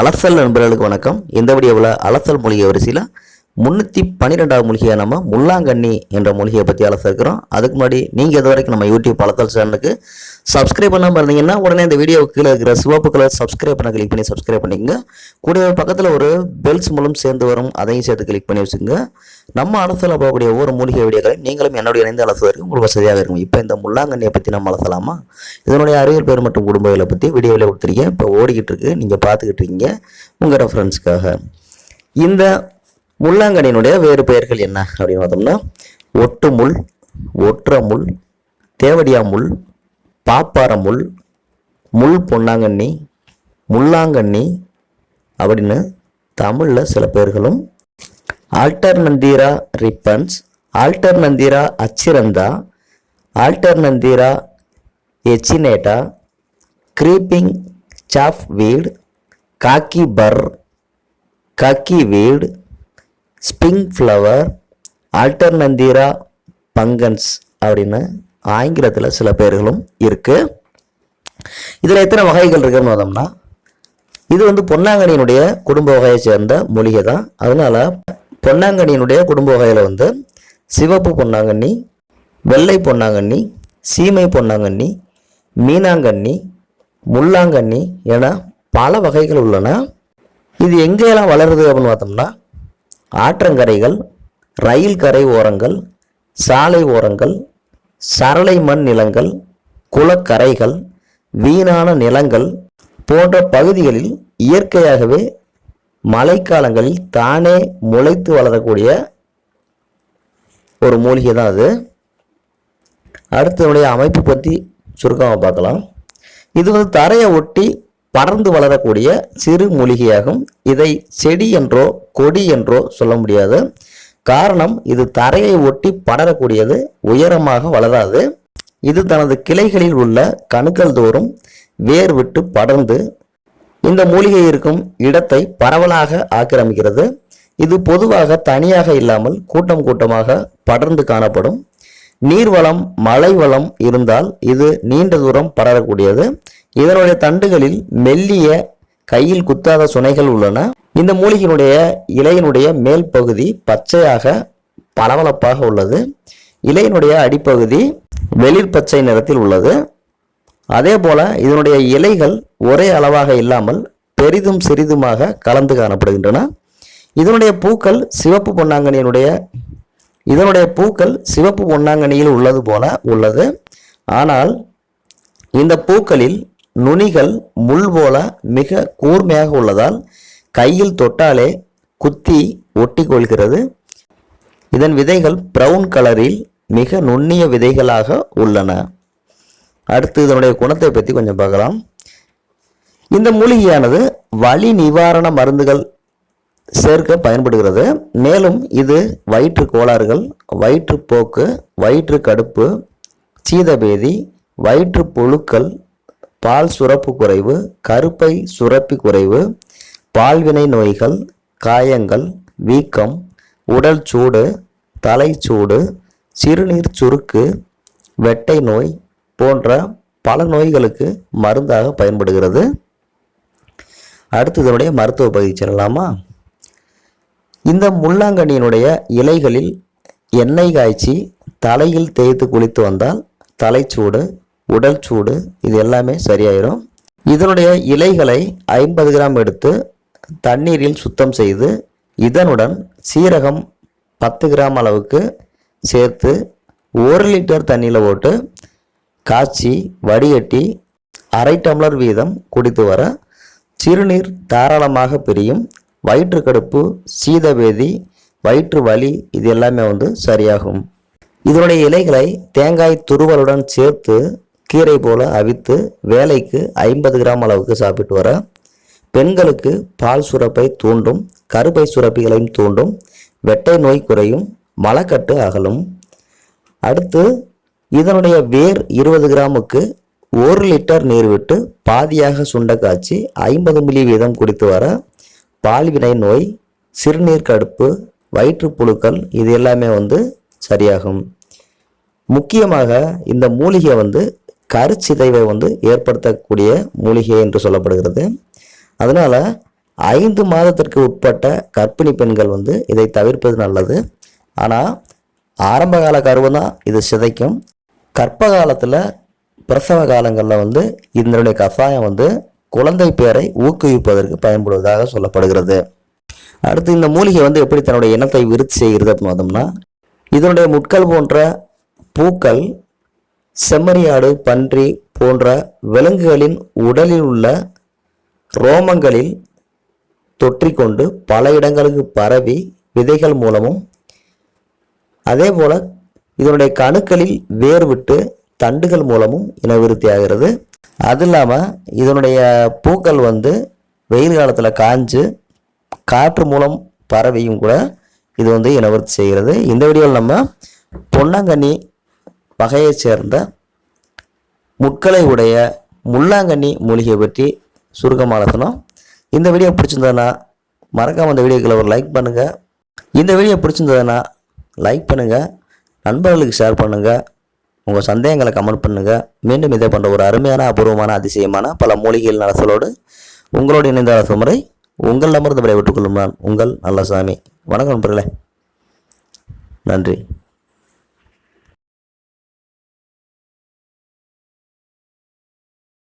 அலசல் நண்பர்களுக்கு வணக்கம். இந்த வீடியோவில் அலசல் மொழிய வரிசையில் முந்நூற்றி பன்னிரெண்டாவது மூலிகையை நம்ம முள்ளாங்கண்ணி என்ற மூலிகையை பற்றி அலசிருக்கிறோம் அதுக்கு முன்னாடி நீங்கள் இது வரைக்கும் நம்ம யூடியூப் பலத்தல் சேனலுக்கு சப்ஸ்கிரைப் பண்ணாமல் இருந்தீங்கன்னா உடனே இந்த வீடியோ கீழே இருக்கிற சிவப்பு கலர் சப்ஸ்கிரைப் பண்ண கிளிக் பண்ணி சப்ஸ்கிரைப் பண்ணிக்கங்க. கூடவே பக்கத்தில் ஒரு பெல்ஸ் மூலம் சேர்ந்து வரும் அதையும் சேர்த்து கிளிக் பண்ணி வச்சுங்க நம்ம அலசல போகக்கூடிய ஒவ்வொரு மூலிகை வீடியோக்களை நீங்களும் என்னுடைய இணைந்து அலசுவதற்கு உங்களுக்கு வசதியாக இருக்கும். இப்போ இந்த முள்ளாங்கண்ணியை பற்றி நம்ம அலசலாமா? இதனுடைய அறிவியல் பேர் மற்றும் குடும்பங்களை பற்றி வீடியோவில் கொடுத்துருக்கேன். இப்போ ஓடிக்கிட்டு இருக்கு. நீங்கள் பார்த்துக்கிட்டு இருக்கீங்க. உங்கள் ரெஃபரன்ஸ்க்காக இந்த முள்ளாங்கனியினுடைய வேறு பெயர்கள் என்ன அப்படின்னு பார்த்தோம்னா ஒட்டு முள் ஒற்ற முள் தேவடியா முள் பாப்பார முள் முள் பொன்னாங்கண்ணி முள்ளாங்கண்ணி அப்படின்னு தமிழில் சில பேர்களும் Alternanthera repens Alternanthera achyranthes Alternanthera echinata creeping chaff வீடு காக்கி பர் காக்கி வீடு ஸ்பிங் ஃப்ளவர் ஆல்டர்னந்தீரா பங்கன்ஸ் அப்படின்னு ஆங்கிலத்தில் சில பேர்களும் இருக்குது இதில் எத்தனை வகைகள் இருக்குன்னு பார்த்தோம்னா இது வந்து பொன்னாங்கனியினுடைய குடும்ப வகையை சேர்ந்த மூலிகை தான். அதனால பொன்னாங்கண்ணியினுடைய குடும்ப வகையில் வந்து சிவப்பு பொன்னாங்கண்ணி வெள்ளை பொன்னாங்கண்ணி சீமை பொன்னாங்கண்ணி மீனாங்கண்ணி முள்ளாங்கண்ணி என பல வகைகள் உள்ளன. இது எங்கெல்லாம் வளருது அப்படின்னு பார்த்தோம்னா ஆற்றங்கரைகள் ரயில் கரை ஓரங்கள் சாலை ஓரங்கள் சரளை மண் நிலங்கள் குளக்கரைகள் வீணான நிலங்கள் போன்ற பகுதிகளில் இயற்கையாகவே மழைக்காலங்களில் தானே முளைத்து வளரக்கூடிய ஒரு மூலிகை தான் அது. அடுத்தனுடைய அமைப்பு பற்றி சுருக்கமாக பார்க்கலாம். இது வந்து தரையை ஒட்டி படர்ந்து வளரக்கூடிய சிறு மூலிகையாகும். இதை செடி என்றோ கொடி என்றோ சொல்ல முடியாது. காரணம் இது தரையை ஒட்டி படரக்கூடியது உயரமாக வளராது. இது தனது கிளைகளில் உள்ள கணுக்கள் தோறும் வேர் விட்டு படர்ந்து இந்த மூலிகை இருக்கும் இடத்தை பரவலாக ஆக்கிரமிக்கிறது. இது பொதுவாக தனியாக இல்லாமல் கூட்டம் கூட்டமாக படர்ந்து காணப்படும். நீர்வளம் மழை வளம் இருந்தால் இது நீண்ட தூரம் படரக்கூடியது. இதனுடைய தண்டுகளில் மெல்லிய கையில் குத்தாத சுனைகள் உள்ளன. இந்த மூலிகையினுடைய இலையினுடைய மேல் பகுதி பச்சையாக பளபளப்பாக உள்ளது. இலையினுடைய அடிப்பகுதி வெளிர் பச்சை நிறத்தில் உள்ளது. அதே போல இதனுடைய இலைகள் ஒரே அளவாக இல்லாமல் பெரிதும் சிறிதுமாக கலந்து காணப்படுகின்றன. இதனுடைய பூக்கள் சிவப்பு பொன்னாங்கனியினுடைய இதனுடைய பூக்கள் சிவப்பு பொன்னாங்கனியில் உள்ளது போல உள்ளது. ஆனால் இந்த பூக்களில் நுனிகள் முள் போல மிக கூர்மையாக உள்ளதால் கையில் தொட்டாலே குத்தி ஒட்டி கொள்கிறது இதன் விதைகள் பிரவுன் கலரில் மிக நுண்ணிய விதைகளாக உள்ளன. அடுத்து இதனுடைய குணத்தை பற்றி கொஞ்சம் பார்க்கலாம். இந்த மூலிகையானது வலி நிவாரண மருந்துகள் சேர்க்க பயன்படுகிறது. மேலும் இது வயிற்று கோளாறுகள் வயிற்றுப்போக்கு வயிற்று கடுப்பு சீதபேதி வயிற்று புழுக்கள் பால் சுரப்பு குறைவு கருப்பை சுரப்பி குறைவு பால்வினை நோய்கள் காயங்கள் வீக்கம் உடல் சூடு தலைச்சூடு சிறுநீர் சுருக்கு வெட்டை நோய் போன்ற பல நோய்களுக்கு மருந்தாக பயன்படுகிறது. அடுத்ததனுடைய மருத்துவ பகுதி செல்லலாமா? இந்த முள்ளாங்கண்ணியினுடைய இலைகளில் எண்ணெய் காய்ச்சி தலையில் தேய்த்து குளித்து வந்தால் தலைச்சூடு உடல் சூடு இது எல்லாமே சரியாயிரும். இதனுடைய இலைகளை ஐம்பது கிராம் எடுத்து தண்ணீரில் சுத்தம் செய்து இதனுடன் சீரகம் பத்து கிராம் அளவுக்கு சேர்த்து ஒரு லிட்டர் தண்ணியில் போட்டு காய்ச்சி வடிகட்டி அரை டம்ளர் வீதம் குடித்து வர சிறுநீர் தாராளமாக பிரியும். வயிற்றுக்கடுப்பு சீதவேதி வயிற்று வலி இது எல்லாமே வந்து சரியாகும். இதனுடைய இலைகளை தேங்காய் துருவலுடன் சேர்த்து கீரை போல அவித்து வேலைக்கு ஐம்பது கிராம் அளவுக்கு சாப்பிட்டு வர. பெண்களுக்கு பால் சுரப்பை தூண்டும் கருப்பை சுரப்பிகளையும் தூண்டும் வெட்டை நோய் குறையும் மலக்கட்டு அகலும். அடுத்து இதனுடைய வேர் இருபது கிராமுக்கு ஒரு லிட்டர் நீர் விட்டு பாதியாக சுண்ட காய்ச்சி ஐம்பது மில்லி வீதம் குடித்து வர. பால்வினை நோய் சிறுநீர் கடுப்பு வயிற்றுப்புழுக்கள் இது எல்லாமே வந்து சரியாகும். முக்கியமாக இந்த மூலிகை வந்து கருச்சிதைவை வந்து ஏற்படுத்தக்கூடிய மூலிகை என்று சொல்லப்படுகிறது. அதனால் ஐந்து மாதத்திற்கு உட்பட்ட கர்ப்பிணி பெண்கள் வந்து இதை தவிர்ப்பது நல்லது. ஆனால் ஆரம்பகால கருவம் தான் இது சிதைக்கும். கற்ப காலத்தில் பிரசவ காலங்களில் வந்து இதனுடைய கஷாயம் வந்து குழந்தை பேரை ஊக்குவிப்பதற்கு பயன்படுவதாக சொல்லப்படுகிறது. அடுத்து இந்த மூலிகை வந்து எப்படி தன்னுடைய இனத்தை விருத்தி செய்கிறது அப்படின்னு பார்த்தோம்னா இதனுடைய முட்கள் போன்ற பூக்கள் செம்மறியாடு பன்றி போன்ற விலங்குகளின் உடலில் உள்ள ரோமங்களில் தொற்றிக்கொண்டு பல இடங்களுக்கு பரவி விதைகள் மூலமும் அதே போல இதனுடைய கணுக்களில் வேர் விட்டு தண்டுகள் மூலமும் இனவிருத்தி ஆகிறது. அது இல்லாமல் இதனுடைய பூக்கள் வந்து வெயில் காலத்தில் காஞ்சு காற்று மூலம் பரவியும் கூட இது வந்து இனவிருத்தி செய்கிறது. இந்த வீடியோவில் நம்ம பொன்னாங்கண்ணி வகையைச் சேர்ந்த முட்களை உடைய முள்ளாங்கண்ணி மூலிகை பற்றி சுருக்கமாக சொன்னோம் இந்த வீடியோ பிடிச்சிருந்ததுன்னா மறக்காம இந்த வீடியோக்களை ஒரு லைக் பண்ணுங்கள் இந்த வீடியோ பிடிச்சிருந்ததுன்னா லைக் பண்ணுங்கள் நண்பர்களுக்கு ஷேர் பண்ணுங்கள் உங்கள் சந்தேகங்களை கமெண்ட் பண்ணுங்கள் மீண்டும் இதே போன்ற ஒரு அருமையான அபூர்வமான அதிசயமான பல மூலிகைகள் நலசலோடு உங்களோடு இணைந்த அரசு உங்களிடமிருந்து விடைபெற்றுக் கொள்ளும் நான் உங்கள் நல்லசாமி. வணக்கம் நண்பர்களே. நன்றி.